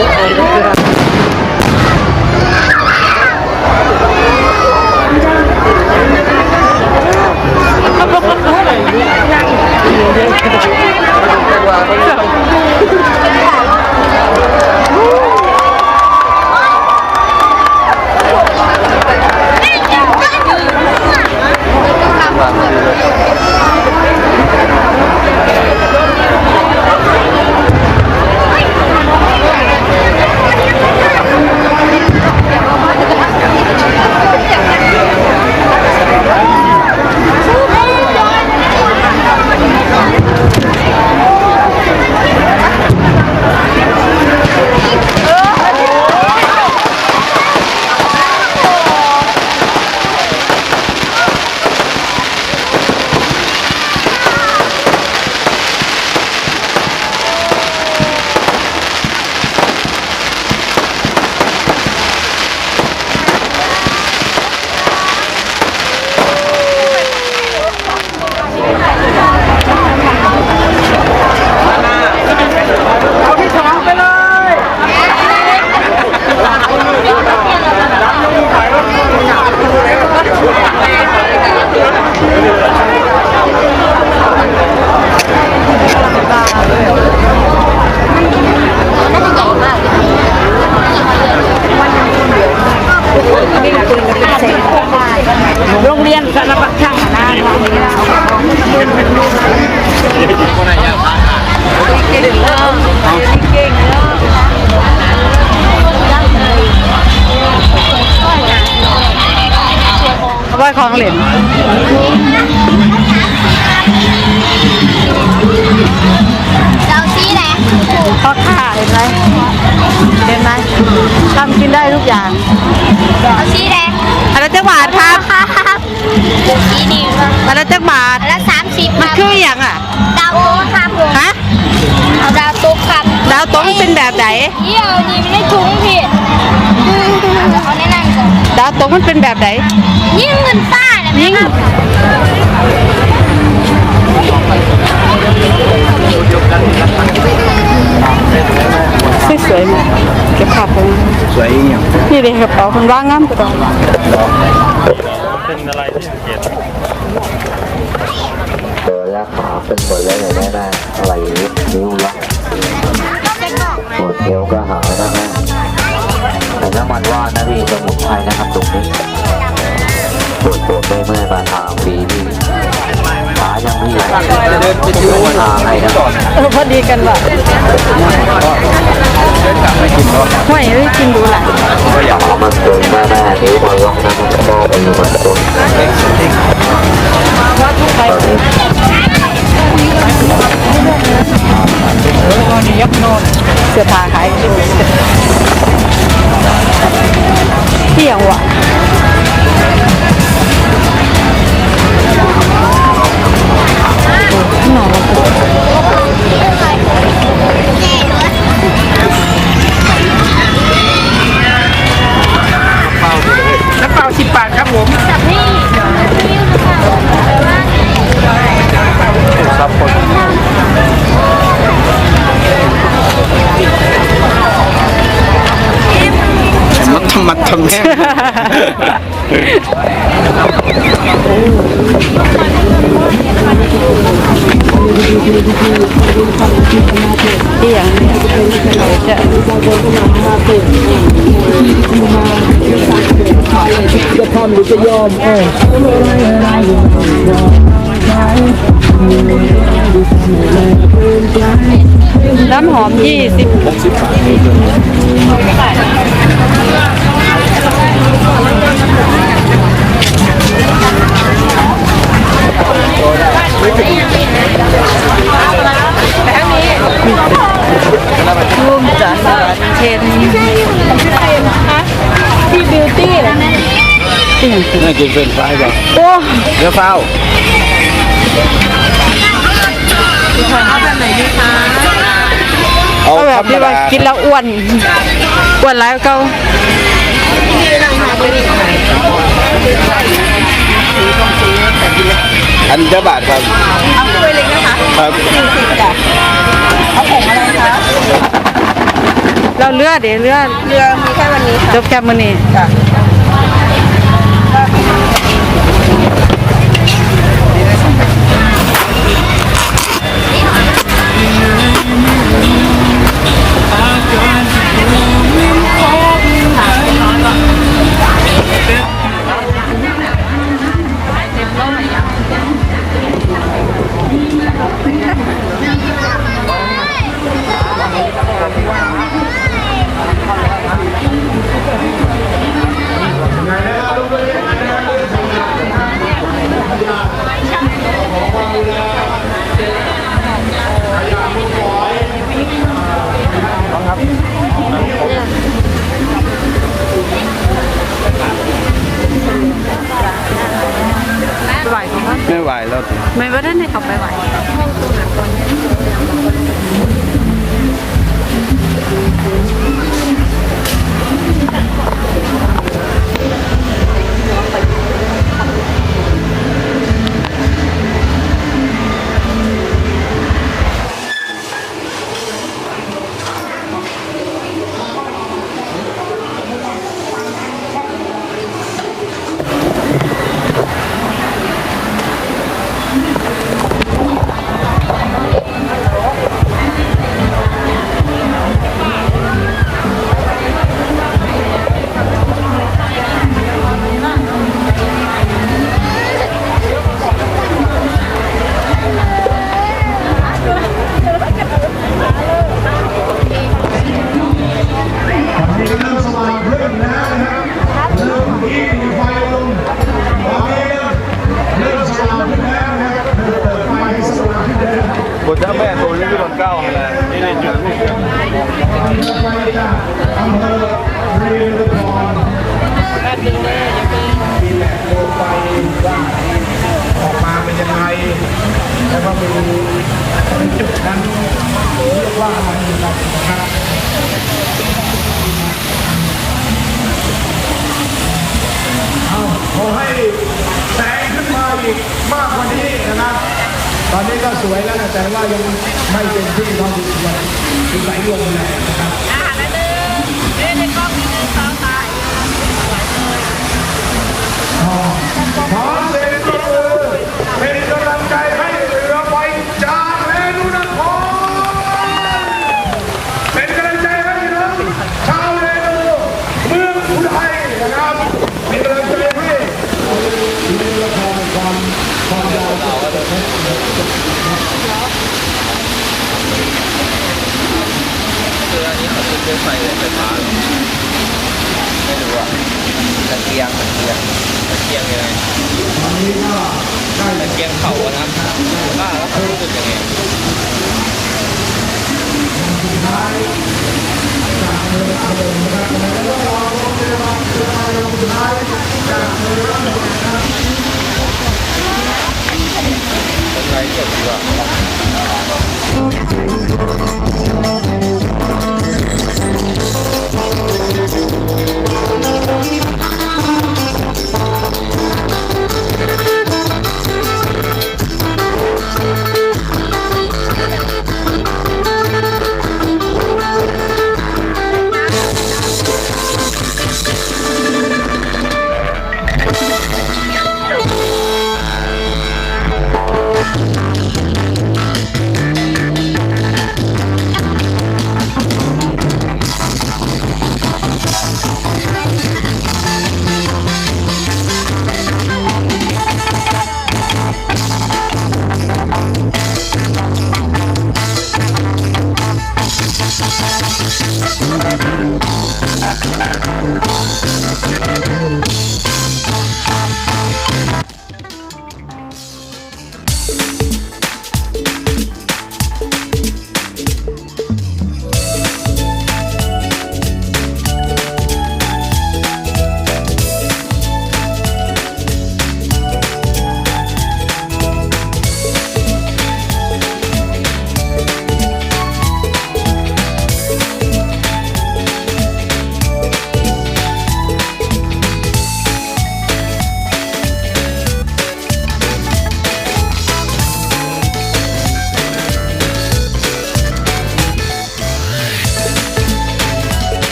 Oh, นได้ทุกอย่างเราชี้แหละอะไรจักบาทครับครับชี้นี่อะไรจักบาทละสามสิบคมันรับคืออย่างอะดาวโต๊ะครับผมฮะเอาดาวโต๊ะครับดาวตรงเป็นแบบไหนเยี่ยวนี่ไม่ได้ถุงผิดเขาแนะนำก่อนดาวตรงมันเป็นแบบไหน ยิ่งเงินป้าเนี่ยยิ่งสวยๆมาเก็บภาพ นี่เลยกระเป๋าคนว่างงามกระเป๋าเป็นอะไรที่สังเกตเดินแล้วขาเป็นหมดเลยไหนได้อะไรนิ้วล็อกปวดเอวก็หายนะฮะแต่น้ำมันว่านะพี่สมุนไพรนะครับตรงนี้ปวดปวดไม่เมื่อยมาทางปีนี่ขายังพี่เดินไปดูทางให้นะพอดีกันว่ะห่ได้กินดูแหละก็ อยากเอามันเกินมาแม่นิ้วมายกนะมันก็ไปอยู่มันต้นเสื้อผ้าขายที่ยังวะ มัดทำมัดทำแม่งที่อย่างจะน้ำหอมยี่สิบหกสิบบาท ร่วมจัดเทนที่บิวตี้เหรอที่อย่างน่ากินเป็นไฟป่ะโอ้เดี๋ยวเฝ้าเอาแบบที่ว่ากินแล้วอ้วน อ้วนแล้วก็ อันเจ้าบาทครับเอาถ้วยเล็กนะคะครับสี่สิบจ้ะเอาผงอะไรคะเราเลือดเดี๋ยวเลือดเรือมีแค่วันนี้จบแค่วันนี้จ้ะ ยังไม่เป็นที่เท่าที่ควร ฟ้าไม่รู้อะตะเกียงตะเกียงตะเกียงยังไงตะเกียงเข่าอะนะบ้าแล้วเขารู้สึกยังไงเป็นไรเกี่ยวกับ